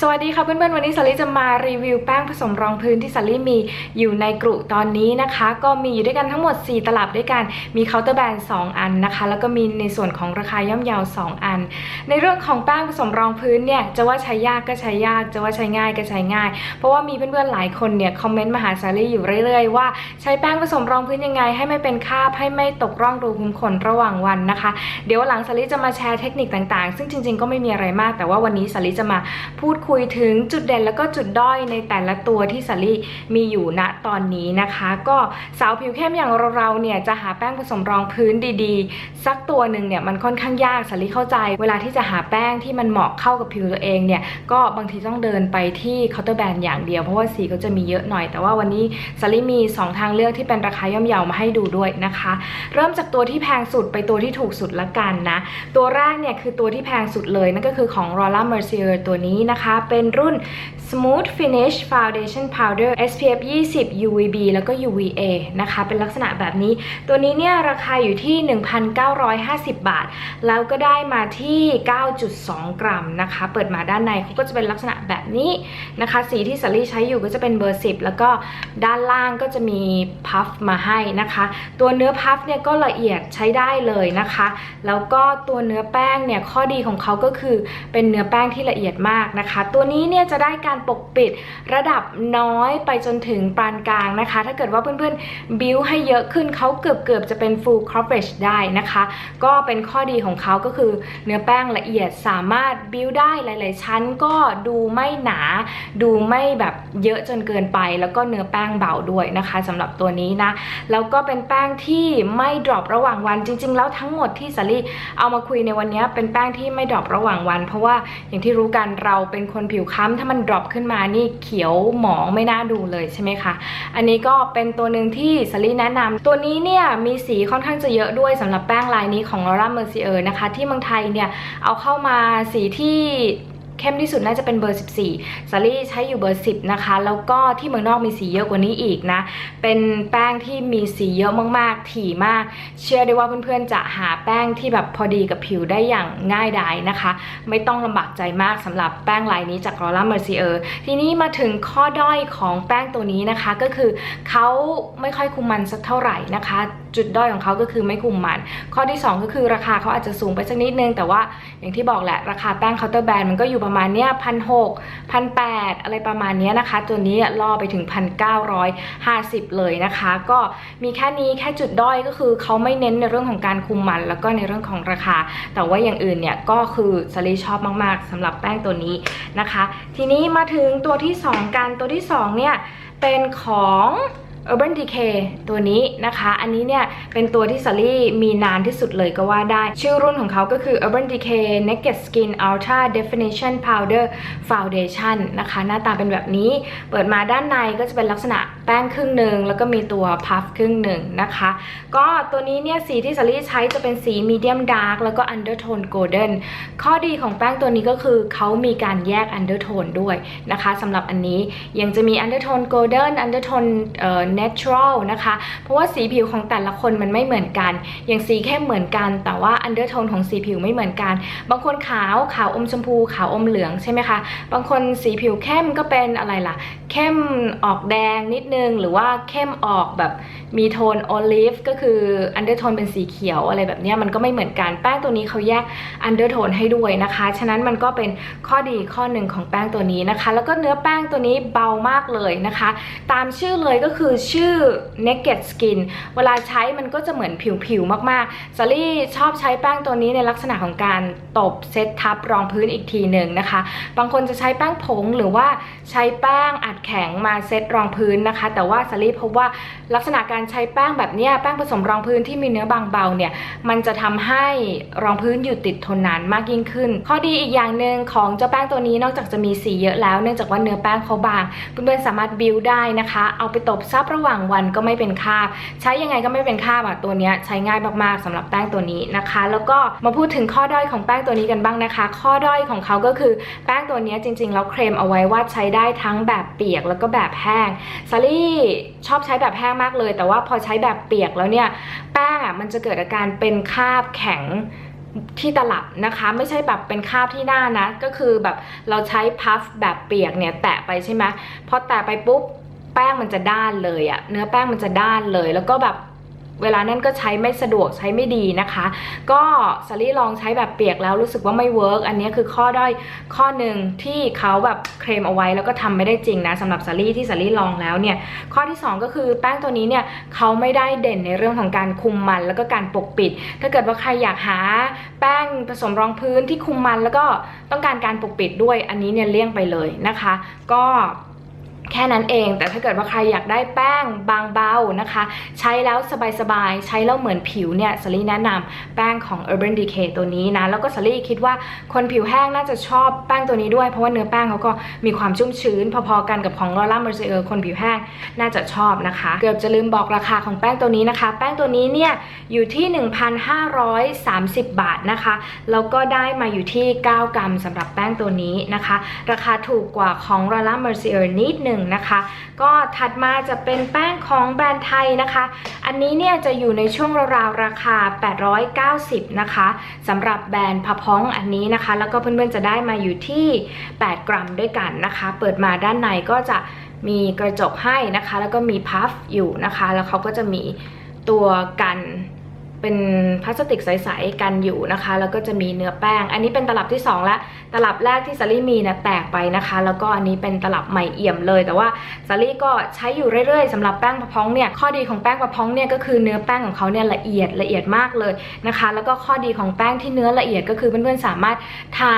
สวัสดีค่ะเพื่อนๆวันนี้สลิจะมารีวิวแป้งผสมรองพื้นที่สลิมีอยู่ในกรุตอนนี้นะคะ ก็มีอยู่ด้วยกันทั้งหมด 4 ตลับด้วยกันมีเคาน์เตอร์แบรนด์2อันนะคะ แล้วก็มีในส่วนของราคาย่อมเยาว 2 อัน ในเรื่องของแป้งผสมรองพื้นเนี่ยจะว่าใช้ยากก็ใช้ยาก จะว่าใช้ง่ายก็ใช้ง่าย เพราะว่ามีเพื่อนๆหลายคนเนี่ยคอมเมนต์มาหาสลิอยู่เรื่อยๆว่าใช้แป้งผสมรองพื้นยังไง ให้ไม่เป็นคราบให้ไม่ตกร่องรูขุมขนระหว่างวันนะคะ เดี๋ยวหลังสลิจะมาแชร์เทคนิคต่างๆ ซึ่งจริง ๆ ก็ไม่มีอะไรมาก แต่ว่าวันนี้สลิจะมาพูดคุยถึงจุดเด่นแล้วก็จุดด้อยในแต่ละตัวที่สลิมีอยู่ณตอนนี้นะคะ ก็สาวผิวเข้มอย่างเราๆเนี่ยจะหาแป้งผสมรองพื้นดีๆ สักตัวหนึ่งเนี่ยมันค่อนข้างยากสลิเข้าใจ เวลาที่จะหาแป้งที่มันเหมาะเข้ากับผิวตัวเองเนี่ยก็บางทีต้องเดินไปที่เคาน์เตอร์แบรนด์อย่างเดียวเพราะว่าสีก็จะมีเยอะหน่อย แต่ว่าวันนี้สลิมีสองทางเลือกที่เป็นราคาย่อมเยามาให้ดูด้วยนะคะ เริ่มจากตัวที่แพงสุดไปตัวที่ถูกสุดละกันนะ ตัวแรกเนี่ยคือตัวที่แพงสุดเลยนั่นก็คือของ Rolla Mercier ตัวนี้นะคะเป็นรุ่น Smooth Finish Foundation Powder SPF 20 UVB แล้วก็ UVA นะคะ เป็นลักษณะแบบนี้ ตัวนี้เนี่ยราคาอยู่ที่ 1,950 บาท แล้วก็ได้มาที่ 9.2 กรัมนะคะ เปิดมาด้านในเขาก็จะเป็นลักษณะแบบนี้นะคะ สีที่สลี่ใช้อยู่ก็จะเป็นเบอร์ 10 แล้วก็ด้านล่างก็จะมีพัฟมาให้นะคะ ตัวเนื้อพัฟเนี่ยก็ละเอียดใช้ได้เลยนะคะ แล้วก็ตัวเนื้อแป้งเนี่ยข้อดีของเขาก็คือเป็นเนื้อแป้งที่ละเอียดมากนะคะ ตัวนี้เนี่ยจะได้การปกปิดระดับน้อยไปจนถึงปานกลางนะคะ ถ้าเกิดว่าเพื่อนๆบิวให้เยอะขึ้นเขาเกือบเกือบๆจะเป็น full coverage ได้นะคะ ก็เป็นข้อดีของเขาก็คือเนื้อแป้งละเอียดสามารถบิวได้หลาย ๆ ชั้นก็ดูไม่หนา ดูไม่แบบเยอะจนเกินไป แล้วก็เนื้อแป้งเบาด้วยนะคะสำหรับตัวนี้นะ แล้วก็เป็นแป้งที่ไม่ดรอประหว่างวันจริง ๆ แล้วทั้งหมดที่สลี่เอามาคุยในวันนี้เป็นแป้งที่ไม่ดรอประหว่างวัน เพราะว่าอย่างที่รู้กันเราเป็นคนผิวค้ำถ้ามันดรอปขึ้นมานี่เขียวหมองไม่น่าดูเลยใช่ไหมคะอันนี้ก็เป็นตัวหนึ่งที่สลีแนะนำตัวนี้เนี่ยมีสีค่อนข้างจะเยอะด้วยสำหรับแป้งลายนี้ของ Laura Mercier นะคะ ที่เมืองไทยเนี่ยเอาเข้ามาสีที่ เข้มที่สุดน่าจะเป็นเบอร์ 14ซารี่ใช้อยู่เบอร์ 10 นะคะ แล้วก็ที่เมืองนอกมีสีเยอะกว่านี้อีกนะ เป็นแป้งที่มีสีเยอะมากๆ ถี่มาก เชื่อได้ว่าเพื่อนๆจะหาแป้งที่แบบพอดีกับผิวได้อย่างง่ายดายนะคะ ไม่ต้องลำบากใจมากสำหรับแป้งลายนี้จาก Laura Mercier ทีนี้มาถึงข้อด้อยของแป้งตัวนี้นะคะ ก็คือเขาไม่ค่อยคุมมันสักเท่าไหร่นะคะ จุดด้อยของเขาก็คือไม่คุมมัน ข้อที่ 2 ก็คือราคาเขาอาจจะสูงไปสักนิดนึง แต่ว่าอย่างที่บอกแหละราคาแป้งเคาน์เตอร์แบรนด์มันก็อยู่ประมาณเนี้ยพันหกพันแปดอะไรประมาณเนี้ยนะคะ ตัวนี้ล่อไปถึงพันเก้าร้อยห้าสิบเลยนะคะ ก็มีแค่นี้แค่จุดด้อยก็คือเขาไม่เน้นในเรื่องของการคุมมัน แล้วก็ในเรื่องของราคา แต่ว่าอย่างอื่นเนี่ยก็คือสลีชอบมากๆสำหรับแป้งตัวนี้นะคะ ทีนี้มาถึงตัวที่ 2 กันตัวที่2เนี่ยเป็นของ Urban Decay ตัวนี้นะคะ อันนี้เนี่ยเป็นตัวที่สลี่มีนานที่สุดเลยก็ว่าได้ ชื่อรุ่นของเขาก็คือ Urban Decay Naked Skin Ultra Definition Powder Foundation นะคะ หน้าตาเป็นแบบนี้ เปิดมาด้านในก็จะเป็นลักษณะ แป้งครึ่งหนึ่งแล้วก็มีตัวพัฟครึ่งหนึ่งนะคะ ก็ตัวนี้เนี่ยสีที่สลี่ใช้จะเป็นสี Medium Dark แล้วก็ Undertone Golden ข้อดีของแป้งตัวนี้ก็คือเขามีการแยก Undertone ด้วยนะคะสำหรับอันนี้ยังจะมี Undertone Golden Undertone เอ่อ Natural นะคะ เพราะว่าสีผิวของแต่ละคนมันไม่เหมือนกัน อย่างสีเข้มเหมือนกัน แต่ว่า Undertone ของสีผิวไม่เหมือนกัน บางคนขาวขาวอมชมพูขาวอมเหลืองใช่ไหมคะบางคนสีผิวเข้มก็เป็นอะไรล่ะ เข้มออกแดงนิดนึงหรือว่าเข้มออกแบบมีโทนโอลิฟก็คือ Undertone เป็นสีเขียวอะไรแบบนี้มันก็ไม่เหมือนกันแป้งตัวนี้เขาแยก Undertone ให้ด้วยนะคะ ฉะนั้นมันก็เป็นข้อดีข้อหนึ่งของแป้งตัวนี้นะคะ แล้วก็เนื้อแป้งตัวนี้เบามากเลยนะคะ ตามชื่อเลยก็คือชื่อ Naked Skin เวลาใช้มันก็จะเหมือนผิวๆมากๆซารี่ชอบใช้แป้งตัวนี้ในลักษณะของการตบเซตทับรองพื้นอีกทีหนึ่งนะคะ บางคนจะใช้แป้งผงหรือว่าใช้แป้งอัดแข็งมาเซตรองพื้นนะคะแต่ว่าซารี่พบว่าลักษณะการใช้แป้งแบบนี้แป้งผสมรองพื้นที่มีเนื้อบางเบาเนี่ยมันจะทำให้รองพื้นอยู่ติดทนนานมากยิ่งขึ้น ข้อดีอีกอย่างหนึ่งของเจ้าแป้งตัวนี้นอกจากจะมีสีเยอะแล้วเนื่องจากว่าเนื้อแป้งเขาบางเพื่อนๆสามารถบิวได้นะคะ เอาไปตบซับระหว่างวันก็ไม่เป็นคราบ ใช้ยังไงก็ไม่เป็นคราบอะตัวนี้ใช้ง่ายมากๆสำหรับแป้งตัวนี้นะคะ แล้วก็มาพูดถึงข้อด้อยของแป้งตัวนี้กันบ้างนะคะ ข้อด้อยของเขาก็คือแป้งตัวนี้จริงๆแล้วเคลมเอาไว้ว่าใช้ได้ทั้งแบบเปียกแล้วก็แบบแห้งซารีชอบใช้แบบแห้งมากเลย แต่ว่าพอใช้แบบเปียกแล้วเนี่ย แป้งอะมันจะเกิดอาการเป็นคราบแข็งที่ตลับนะคะ ไม่ใช่แบบเป็นคราบที่หน้านะ ก็คือแบบเราใช้พัฟแบบเปียกเนี่ยแตะไปใช่ไหมพอแตะไปปุ๊บแป้งมันจะด้านเลยอะเนื้อแป้งมันจะด้านเลย แล้วก็แบบ เวลานั้นก็ใช้ไม่สะดวกใช้ไม่ดีนะคะ ก็สาลี่ลองใช้แบบเปียกแล้วรู้สึกว่าไม่เวิร์กอันนี้คือข้อด้อยข้อหนึ่งที่เขาแบบเคลมเอาไว้แล้วก็ทำไม่ได้จริงนะสำหรับสาลี่ที่สาลี่ลองแล้วเนี่ยข้อที่ 2 ก็คือแป้งตัวนี้เนี่ยเขาไม่ได้เด่นในเรื่องของการคุมมันแล้วก็การปกปิด ถ้าเกิดว่าใครอยากหาแป้งผสมรองพื้นที่คุมมันแล้วก็ต้องการการปกปิดด้วยอันนี้เนี่ยเลี่ยงไปเลยนะคะ ก็ แค่นั้นเอง แต่ถ้าเกิดว่าใครอยากได้แป้งบางเบานะคะ ใช้แล้วสบายๆ ใช้แล้วเหมือนผิวเนี่ยสลี่แนะนำแป้งของ Urban Decay ตัวนี้นะ แล้วก็สลี่คิดว่าคนผิวแห้งน่าจะชอบแป้งตัวนี้ด้วย เพราะว่าเนื้อแป้งเขาก็มีความชุ่มชื้น พอๆกันกับของ Laura Mercier คนผิวแห้งน่าจะชอบนะคะ เกือบจะลืมบอกราคาของแป้งตัวนี้นะคะ แป้งตัวนี้เนี่ยอยู่ที่ 1,530 บาทนะคะแล้วก็ได้มาอยู่ที่ 9 กรัมสำหรับแป้งตัวนี้นะคะ ราคาถูกกว่าของ Laura Mercier นิดหนึ่งนะคะ ก็ถัดมาจะเป็นแป้งของแบรนด์ไทยนะคะ อันนี้เนี่ยจะอยู่ในช่วงราวๆราคา 890 นะคะสำหรับแบรนด์พะพ้องอันนี้นะคะ แล้วก็เพื่อนๆจะได้มาอยู่ที่ 8 กรัมด้วยกันนะคะ เปิดมาด้านในก็จะมีกระจกให้นะคะ แล้วก็มีพัฟอยู่นะคะ แล้วเขาก็จะมีตัวกัน เป็นพลาสติกใสๆกันอยู่นะคะ แล้วก็จะมีเนื้อแป้ง อันนี้เป็นตลับที่2ละตลับแรกที่ซารี่มีเนี่ยแตกไปนะคะ แล้วก็อันนี้เป็นตลับใหม่เอี่ยมเลย แต่ว่าซารี่ก็ใช้อยู่เรื่อยๆสำหรับแป้งพะพองเนี่ยข้อดีของแป้งพะพองเนี่ยก็คือเนื้อแป้งของเขาเนี่ยละเอียดละเอียดมากเลยนะคะ แล้วก็ข้อดีของแป้งที่เนื้อละเอียดก็คือเพื่อนๆสามารถทา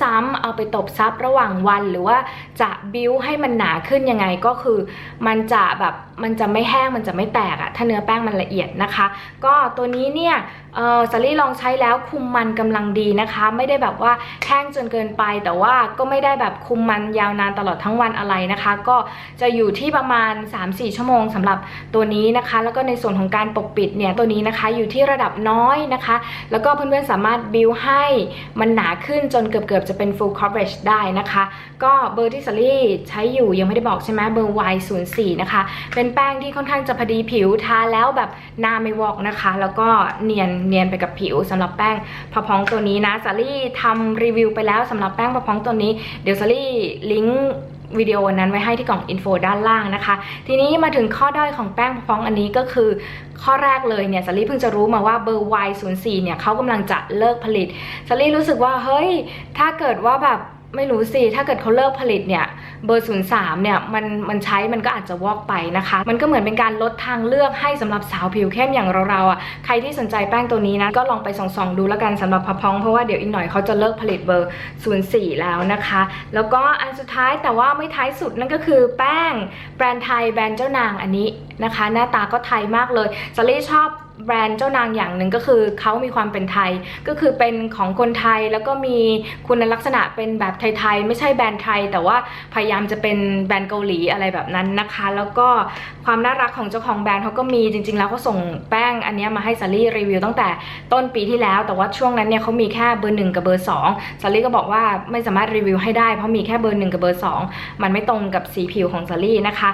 ซ้ำๆเอาไปตบซับระหว่างวัน หรือว่าจะบิ้วให้มันหนาขึ้นยังไงก็คือ มันจะแบบมันจะไม่แห้งมันจะไม่แตกอะถ้าเนื้อแป้งมันละเอียดนะคะ ก็ตัวนี้เนี่ยเออสาลี่ลองใช้แล้วคุมมันกำลังดีนะคะ ไม่ได้แบบว่าแห้งจนเกินไป แต่ว่าก็ไม่ได้แบบคุมมันยาวนานตลอดทั้งวันอะไรนะคะ ก็จะอยู่ที่ประมาณ 3-4 ชั่วโมงสำหรับตัวนี้นะคะ แล้วก็ในส่วนของการปกปิดเนี่ยตัวนี้นะคะอยู่ที่ระดับน้อยนะคะ แล้วก็เพื่อนๆสามารถบิวให้มันหนาขึ้นจนเกือบๆจะเป็น full coverage ได้นะคะ ก็เบอร์ที่สาลี่ใช้อยู่ยังไม่ได้บอกใช่ไหมเบอร์ Y04 นะคะเป็นแป้งที่ค่อนข้างจะพอดีผิวทาแล้วแบบหน้าไม่วอกนะคะ แล้วก็เนียนเนียนไปกับผิวสำหรับแป้งพะพองตัวนี้นะสาลี่ทำรีวิวไปแล้วสำหรับแป้งพะพองตัวนี้เดี๋ยวสาลี่ลิงก์วิดีโอนั้นไว้ให้ที่กล่องอินโฟด้านล่างนะคะ ทีนี้มาถึงข้อด้อยของแป้งพะพองอันนี้ก็คือ ข้อแรกเลยเนี่ยสาลี่เพิ่งจะรู้มาว่าเบอร์ Y04 เนี่ยเขากำลังจะเลิกผลิตสาลี่รู้สึกว่าเฮ้ย ถ้าเกิดว่าแบบ ไม่รู้สิ ถ้าเกิดเขาเลิกผลิตเนี่ยเบอร์ 03 เนี่ยมันมันใช้มันก็อาจจะวอกไปนะคะ มันก็เหมือนเป็นการลดทางเลือกให้สำหรับสาวผิวเข้มอย่างเราๆอะใครที่สนใจแป้งตัวนี้นะ ก็ลองไปส่องๆดูแล้วกันสำหรับพะพอง เพราะว่าเดี๋ยวอีกหน่อยเขาจะเลิกผลิตเบอร์ 04 แล้วนะคะ แล้วก็อันสุดท้ายแต่ว่าไม่ท้ายสุดนั่นก็คือแป้งแบรนด์ไทยแบรนด์เจ้านางอันนี้นะคะ หน้าตาก็ไทยมากเลยซารี่ชอบ แบรนด์เจ้านางอย่างหนึ่งก็คือเขามีความเป็นไทย ก็คือเป็นของคนไทยแล้วก็มีคุณลักษณะเป็นแบบไทยๆไม่ใช่แบรนด์ไทย แต่ว่าพยายามจะเป็นแบรนด์เกาหลีอะไรแบบนั้นนะคะ แล้วก็ความน่ารักของเจ้าของแบรนด์เขาก็มีจริง ๆ แล้วเขาส่งแป้งอันนี้มาให้ซารี่รีวิวตั้งแต่ต้นปีที่แล้ว แต่ว่าช่วงนั้นเนี่ยเขามีแค่เบอร์หนึ่งกับเบอร์สองซารี่ก็บอกว่าไม่สามารถรีวิวให้ได้เพราะมีแค่เบอร์หนึ่งกับเบอร์สองมันไม่ตรงกับสีผิวของซารี่นะคะ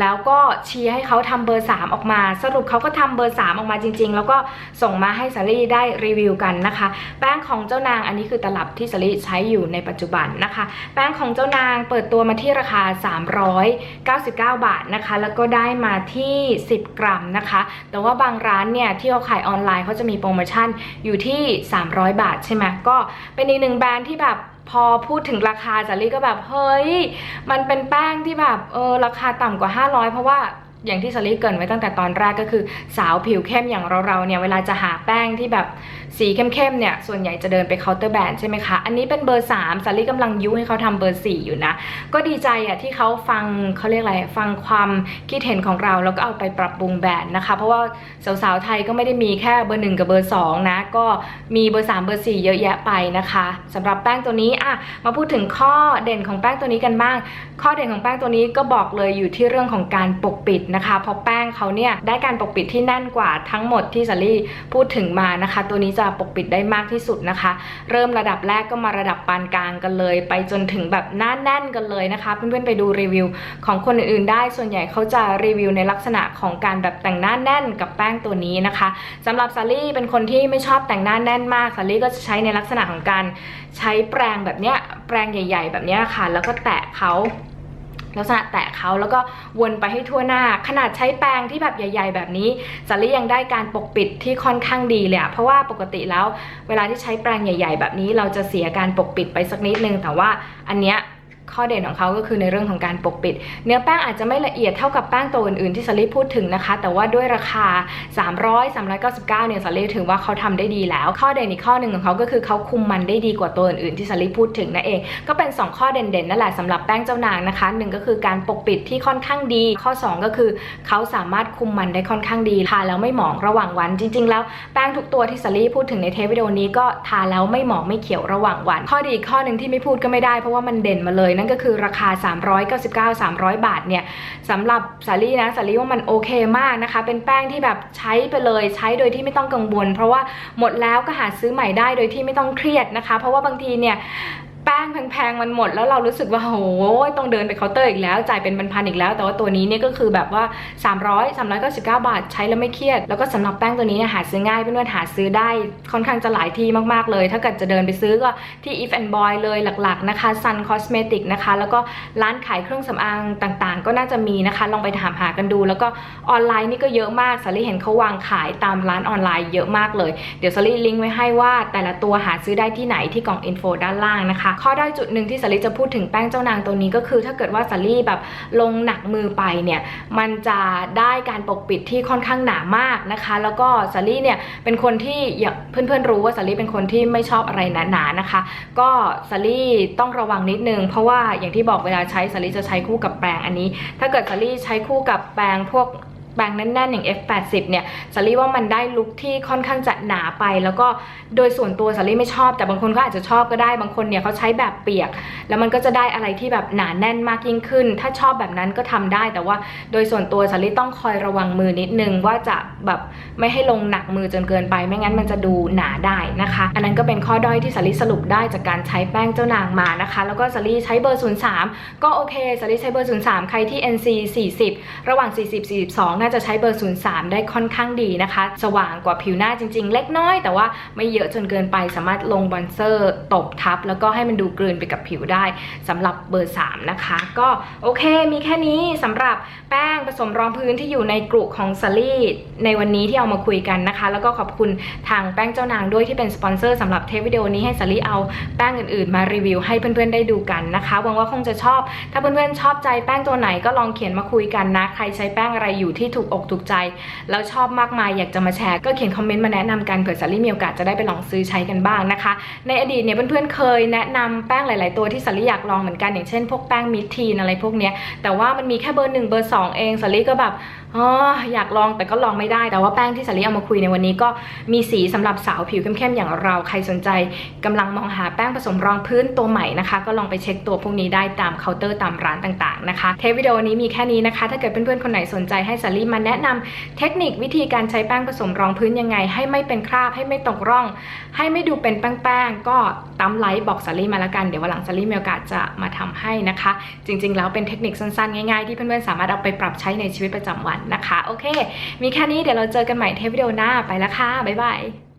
แล้วก็เชียร์ให้เขาทำเบอร์3ออกมา สรุปเขาก็ทำเบอร์3ออกมาจริง ๆ แล้วก็ส่งมาให้สาลี่ได้รีวิวกันนะคะ แป้งของเจ้านางอันนี้คือตลับที่สาลี่ใช้อยู่ในปัจจุบันนะคะ แป้งของเจ้านางเปิดตัวมาที่ราคา 399 บาทนะคะ แล้วก็ได้มาที่ 10 กรัมนะคะ แต่ว่าบางร้านเนี่ยที่เขาขายออนไลน์เขาจะมีโปรโมชั่นอยู่ที่ 300 บาทใช่ไหมก็เป็นอีกหนึ่งแบรนด์ที่แบบพอพูดถึงราคาจารี่ก็แบบ เฮ้ย มันเป็นแป้งที่แบบเออราคาต่ำกว่า 500 เพราะว่า อย่างที่สลีเกินไว้ตั้งแต่ตอนแรกก็คือสาวผิวเข้มอย่างเราๆเนี่ยเวลาจะหาแป้งที่แบบสีเข้มๆเนี่ยส่วนใหญ่จะเดินไปเคาน์เตอร์แบรนด์ใช่ไหมคะอันนี้เป็นเบอร์3สลีกำลังยุให้เขาทำเบอร์ 4 อยู่นะ ก็ดีใจอะที่เขาฟังเขาเรียกอะไรฟังความคิดเห็นของเราแล้วก็เอาไปปรับปรุงแบรนด์นะคะ เพราะว่าสาวๆไทยก็ไม่ได้มีแค่เบอร์ 1 กับเบอร์2นะก็มีเบอร์ 3 เบอร์ 4 เยอะแยะไปนะคะสำหรับแป้งตัวนี้อะมาพูดถึงข้อเด่นของแป้งตัวนี้กันบ้าง ข้อเด่นของแป้งตัวนี้ก็บอกเลยอยู่ที่เรื่องของการปกปิดนะคะเพราะแป้งเขาเนี่ยได้การปกปิดที่แน่นกว่าทั้งหมดที่สาลี่พูดถึงมานะคะ ตัวนี้จะปกปิดได้มากที่สุดนะคะ เริ่มระดับแรกก็มาระดับปานกลางกันเลย ไปจนถึงแบบหน้าแน่นกันเลยนะคะ เพื่อนๆไปดูรีวิวของคนอื่นๆได้ส่วนใหญ่เขาจะรีวิวในลักษณะของการแบบแต่งหน้าแน่นกับแป้งตัวนี้นะคะสำหรับซาลี่เป็นคนที่ไม่ชอบแต่งหน้าแน่นมากซาลี่ก็จะใช้ในลักษณะของการใช้แปรงแบบเนี้ยแปรงใหญ่ ๆ แบบเนี้ยค่ะ แล้วก็แตะเขา ลักษณะแตะเขาแล้วก็วนไปให้ทั่วหน้า ขนาดใช้แปรงที่แบบใหญ่ ๆ แบบนี้ซาลี่ยังได้การปกปิดที่ค่อนข้างดีเลยอะเพราะว่าปกติแล้วเวลาที่ใช้แปรงใหญ่ ๆ แบบนี้เราจะเสียการปกปิดไปสักนิดนึงแต่ว่าอันเนี้ย ข้อเด่นของเขาก็คือในเรื่องของการปกปิด เนื้อแป้งอาจจะไม่ละเอียดเท่ากับแป้งตัวอื่นๆที่สลิปพูดถึงนะคะ แต่ว่าด้วยราคา 300 399 เนี่ยสลิปถือว่าเขาทำได้ดีแล้ว ข้อเด่นอีกข้อหนึ่งของเขาก็คือเขาคุมมันได้ดีกว่าตัวอื่นๆที่สลิปพูดถึงนั่นเอง ก็เป็น 2 ข้อเด่นๆนั่นแหละสำหรับแป้งเจ้านางนะคะหนึ่งก็คือการปกปิดที่ค่อนข้างดี ข้อ 2 ก็คือเขาสามารถคุมมันได้ค่อนข้างดีทาแล้วไม่หมองระหว่างวัน จริง ๆ แล้วแป้งทุกตัวที่สลี่พูดถึงในเทปวิดีโอนี้ก็ทาแล้วไม่หมองไม่เขียวระหว่างวัน ข้อดีข้อหนึ่งที่ไม่พูดก็ไม่ได้เพราะว่ามันเด่นมาเลยนั่นก็คือราคา 399 300 บาทเนี่ยสำหรับสาลี่นะสาลี่ว่ามันโอเคมากนะคะ เป็นแป้งที่แบบใช้ไปเลยใช้โดยที่ไม่ต้องกังวล เพราะว่าหมดแล้วก็หาซื้อใหม่ได้โดยที่ไม่ต้องเครียดนะคะ เพราะว่าบางทีเนี่ย แป้งแพงๆมันหมดแล้วเรารู้สึกว่าโอ้ยต้องเดินไปเคาน์เตอร์อีกแล้วจ่ายเป็นพันๆอีกแล้ว แต่ว่าตัวนี้เนี่ยก็คือแบบว่า 300 399 บาท ใช้แล้วไม่เครียด แล้วก็สำหรับแป้งตัวนี้เนี่ยหาซื้อง่ายเพื่อนๆหาซื้อได้ค่อนข้างจะหลายที่มากๆเลย ถ้าเกิดจะเดินไปซื้อก็ที่ If and Boy เลยหลักๆนะคะ Sun Cosmetic นะคะ แล้วก็ร้านขายเครื่องสำอางต่างๆ ก็น่าจะมีนะคะ ลองไปถามหากันดู แล้วก็ออนไลน์นี่ก็เยอะมากสาลี่เห็นเขาวางขายตามร้านออนไลน์เยอะมากเลยเดี๋ยวสาลี่ลิงก์ไว้ให้ว่าแต่ละตัวหาซื้อได้ที่ไหนที่กล่องอินโฟด้านล่างนะคะข้อได้อยจุดหนึ่งที่สาลี่จะพูดถึงแป้งเจ้านางตัวนี้ก็คือ ถ้าเกิดว่าสาลี่แบบลงหนักมือไปเนี่ยมันจะได้การปกปิดที่ค่อนข้างหนามากนะคะ แล้วก็สาลี่เนี่ยเป็นคนที่อย่างเพื่อนๆรู้ว่าสาลี่เป็นคนที่ไม่ชอบอะไรหนาๆนะคะ ก็สาลี่ต้องระวังนิดนึง เพราะว่าอย่างที่บอกเวลาใช้สาลี่จะใช้คู่กับแปรงอันนี้ ถ้าเกิดสาลี่ใช้คู่กับแปรงพวก แปรงแน่นๆอย่าง F80 เนี่ยสาลี่ว่ามันได้ลุคที่ค่อนข้างจะหนาไป แล้วก็โดยส่วนตัวสาลี่ไม่ชอบ แต่บางคนก็อาจจะชอบก็ได้บางคนเนี่ยเขาใช้แบบเปียก แล้วมันก็จะได้อะไรที่แบบหนาแน่นมากยิ่งขึ้น ถ้าชอบแบบนั้นก็ทำได้ แต่ว่าโดยส่วนตัวสาลี่ต้องคอยระวังมือนิดนึงว่าจะแบบไม่ให้ลงหนักมือจนเกินไป ไม่งั้นมันจะดูหนาได้นะคะ อันนั้นก็เป็นข้อด้อยที่สาลี่สรุปได้จากการใช้แป้งเจ้านางมานะคะ แล้วก็สาลี่ใช้เบอร์ 03 ก็โอเคสาลี่ใช้เบอร์ 03 ใครที่ NC 40 ระหว่าง 40 42น่าจะใช้เบอร์ 03 ได้ค่อนข้างดีนะคะ สว่างกว่าผิวหน้าจริง ๆ เล็กน้อย แต่ว่าไม่เยอะจนเกินไปสามารถลงบอนเซอร์ตบทับ แล้วก็ให้มันดูกลืนไปกับผิวได้สำหรับเบอร์ 3 นะคะ ก็โอเคมีแค่นี้สำหรับแป้งผสมรองพื้นที่อยู่ในกลุ่มของซาลี่ในวันนี้ที่เอามาคุยกันนะคะ แล้วก็ขอบคุณทางแป้งเจ้านางด้วยที่เป็นสปอนเซอร์สำหรับเทปวิดีโอนี้ให้ซาลี่เอาแป้งอื่นๆ มารีวิวให้เพื่อนๆได้ดูกันนะคะหวังว่าคงจะชอบ ถ้าเพื่อนๆชอบใจแป้งตัวไหนก็ลองเขียนมาคุยกันนะ ใครใช้แป้งอะไรอยู่ที่ถูกอกถูกใจ แล้วชอบมากมายอยากจะมาแชร์ ก็เขียนคอมเมนต์มาแนะนำกันเผื่อซาลี่มีโอกาสจะได้ไปลองซื้อใช้กันบ้างนะคะ ในอดีตเนี่ยเพื่อนๆเคยแนะนำแป้งหลาย ๆ ตัวที่ซาลี่อยากลองเหมือนกันอย่างเช่นพวกแป้งมิดทีนอะไรพวกเนี้ยแต่ว่ามันมีแค่เบอร์หนึ่งเบอร์สองเองซาลี่ก็แบบ อ๋ออยากลองแต่ก็ลองไม่ได้แต่ว่าแป้งที่ซาลี่เอามาคุยในวันนี้ก็มีสีสำหรับสาวผิวเข้มๆอย่างเราใครสนใจกำลังมองหาแป้งผสมรองพื้นตัวใหม่นะคะ ก็ลองไปเช็คตัวพวกนี้ได้ตามเคาน์เตอร์ตามร้านต่างๆนะคะ เทปวิดีโอนี้มีแค่นี้นะคะ ถ้าเกิดเพื่อนๆคนไหนสนใจให้ซาลี่มาแนะนำเทคนิควิธีการใช้แป้งผสมรองพื้นยังไง ให้ไม่เป็นคราบให้ไม่ตกร่อง ให้ไม่ดูเป็นแป้งๆก็ตามไลค์บอกซาลี่มาละกันเดี๋ยววันหลังซาลี่มีโอกาสจะมาทำให้นะคะ จริง ๆ แล้วเป็นเทคนิคสั้นๆง่ายๆที่เพื่อนๆสามารถเอาไปปรับใช้ในชีวิตประจำวันนะคะ โอเค มีแค่นี้เดี๋ยวเราเจอกันใหม่เทปวิดีโอหน้าไปละค่ะ บ๊ายบาย